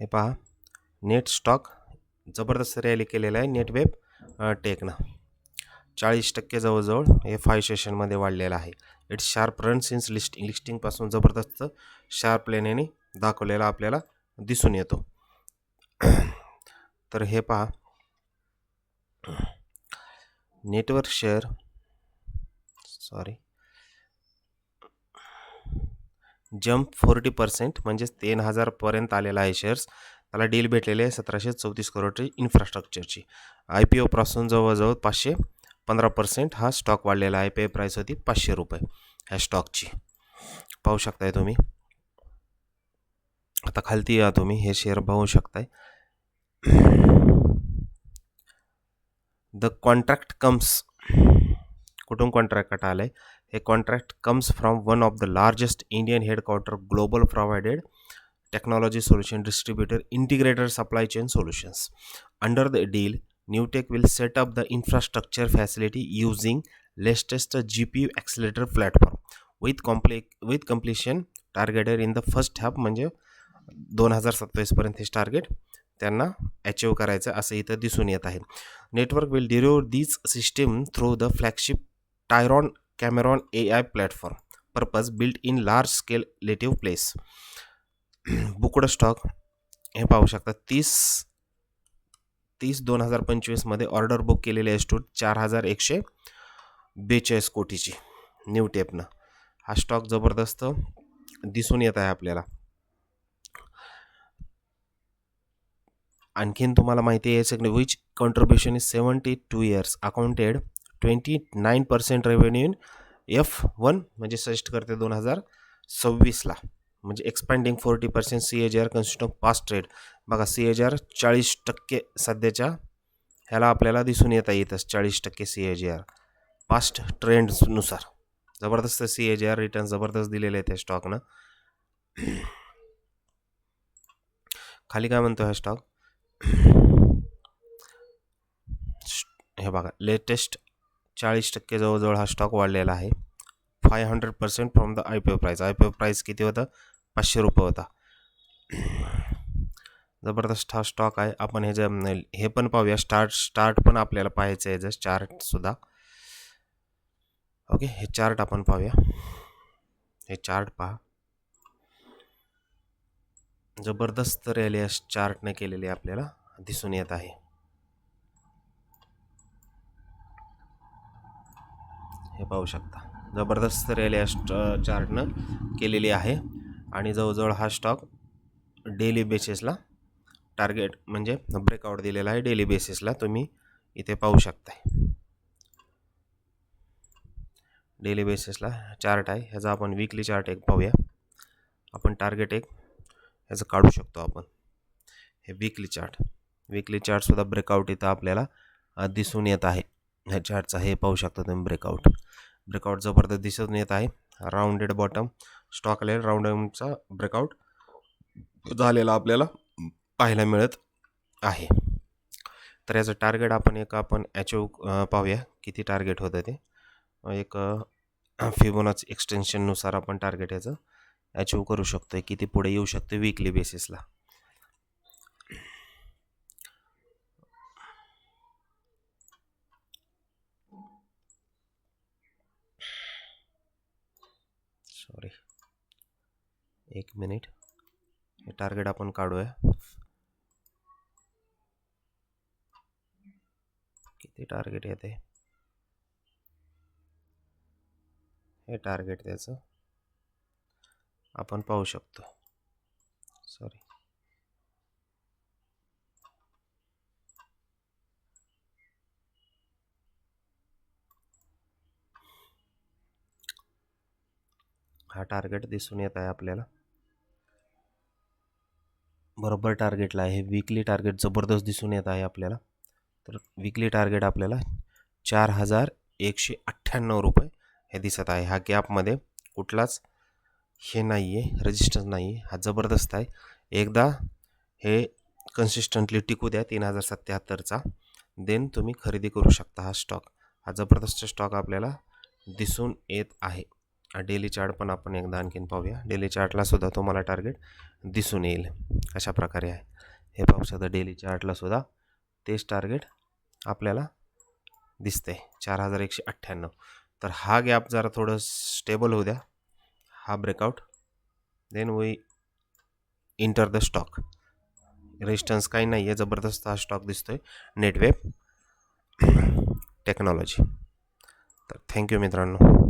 हे पहा. Net stock जबरदस्त रॅली केलेला आहे. नेट वेब टेकनं. चाळीस टक्के जवळजवळ हे फाय सेशनमध्ये वाढलेलं आहे. It's sharp run since listing लिस्टिंगपासून जबरदस्त शार्प लेनेने दाखवलेला आपल्याला दिसून येतो. तर हे पहा. Network share sorry jump forty percent म्हणजेच तीन हजारपर्यंत आलेला आहे शेअर्स त्याला डील भेटलेले आहे सतराशे चौतीस करोडची इन्फ्रास्ट्रक्चरची आय पी ओपासून जवळजवळ पाचशे पंधरा पर्सेंट हा स्टॉक वाढलेला आहे. पे प्राईस होती पाचशे रुपये ह्या स्टॉकची पाहू शकताय तुम्ही. आता खालती या तुम्ही हे शेअर पाहू शकताय. द कॉन्ट्रॅक्ट कम्स कुठून कॉन्ट्रॅक्ट आलं आहे हे contract comes from one of the largest Indian headquarter global provided technology solution distributor integrator supply chain solutions under the deal newtek will set up the infrastructure facility using latest gpu accelerator platform with complete with completion targeted in the first half म्हणजे दोन हजार सत्तावीसपर्यंत हे target त्यांना achieve करायचं असं इथं दिसून येत आहे network will derive these system through the flagship Tyrone Cameron A I platform. Purpose built in large scale लेटिव्ह place booked stock हे पाहू शकता तीस तीस दोन हजार पंचवीसमध्ये ऑर्डर बुक केलेली आहे स्टूट चार हजार एकशे बेचाळीस कोटीची. न्यू टेपनं हा स्टॉक जबरदस्त दिसून येत आहे आपल्याला. आणखीन तुम्हाला माहिती आहे सगळे which contribution is seventy two years accounted twenty nine percent revenue in F one म्हणजे सजेस्ट करते दोन हजार सव्वीसला. म्हणजे expanding forty percent C H R consist of past trade बघा सी एच आर चाळीस टक्के सध्याच्या ह्याला आपल्याला दिसून येता येतच चाळीस टक्के सी एच आर पास्ट ट्रेंड्सनुसार जबरदस्त सी एच आर रिटर्न जबरदस्त दिलेले आहेत त्या स्टॉकनं खाली काय म्हणतो हा स्टॉक हे बघा लेटेस्ट चाळीस टक्के जवळजवळ हा स्टॉक वाढलेला आहे. Five hundred percent from the I P O price I P O price किती होतं? पाचशे रुपये होता. जबरदस्त हा स्टॉक आहे. आपण हे जे हे पण पाहूया. स्टार्ट स्टार्ट पण आपल्याला पाहायचं आहे. जस्ट चार्टसुद्धा ओके हे चार्ट आपण पाहूया. हे चार्ट पहा. जबरदस्त रॅली चार्टने केलेली आपल्याला दिसून येत आहे. हे पाहू शकता. जबरदस्त रॅली चार्टनं केलेली आहे. आणि जवळजवळ हा स्टॉक डेली बेसिसला टार्गेट म्हणजे ब्रेकआउट दिलेला आहे. डेली बेसिसला तुम्ही इथे पाहू शकताय. डेली बेसिसला चार्ट आहे. ह्याचा आपण विकली चार्ट एक पाहूया. आपण टार्गेट एक ह्याचं काढू शकतो आपण. हे विकली चार्ट. विकली चार्टसुद्धा ब्रेकआउट इथं आपल्याला दिसून येत आहे. ह्या चार्टचा हे पाहू शकता तुम्ही ब्रेकआउट ब्रेकआउट जबरदस्त दिसून येत आहे. राऊंडेड बॉटम स्टॉक आलेला राऊंडचा ब्रेकआउट झालेला आपल्याला पाहायला मिळत आहे. तर याचं टार्गेट आपण एक आपण अचीव पाहूया. किती टार्गेट होतं ते? एक फिबोनाच एक्सटेन्शननुसार आपण टार्गेट याचं अचीव करू शकतो आहे किती पुढे येऊ शकतो विकली बेसिसला सॉरी एक मिनिट. टार्गेट आपण काढूया. किती टार्गेट येते टार्गेट त्याचं. आपण शकतो. सॉरी हा टार्गेट दिसून येत आहे आपल्याला. बरोबर टार्गेटला आहे. विकली टार्गेट जबरदस्त दिसून येत आहे आपल्याला. तर विकली टार्गेट आपल्याला चार हजार एकशे अठ्ठ्याण्णव रुपये हे दिसत आहे. हा गॅपमध्ये कुठलाच हे नाही आहे रजिस्टर नाही आहे हा जबरदस्त आहे. एकदा हे कन्सिस्टंटली टिकू द्या तीन हजार सत्याहत्तरचा. देन तुम्ही खरेदी करू शकता हा स्टॉक हा जबरदस्त स्टॉक आपल्याला दिसून येत आहे. डेली चार्ट पण आपण एकदा आणखीन पाहूया. डेली चार्टला सुद्धा तुम्हाला टार्गेट दिसून येईल. अशा प्रकारे आहे. हे पाहू शकता डेली चार्टला सुद्धा तेच टार्गेट आपल्याला दिसते चार हजार एकशे अठ्ठ्याण्णव. तर हा गॅप जरा थोडं स्टेबल होऊ द्या. हा breakout then we enter the stock resistance काही नाही आहे जबरदस्त हा स्टॉक दिसतो आहे नेटवेब टेक्नॉलॉजी तर थँक्यू मित्रांनो.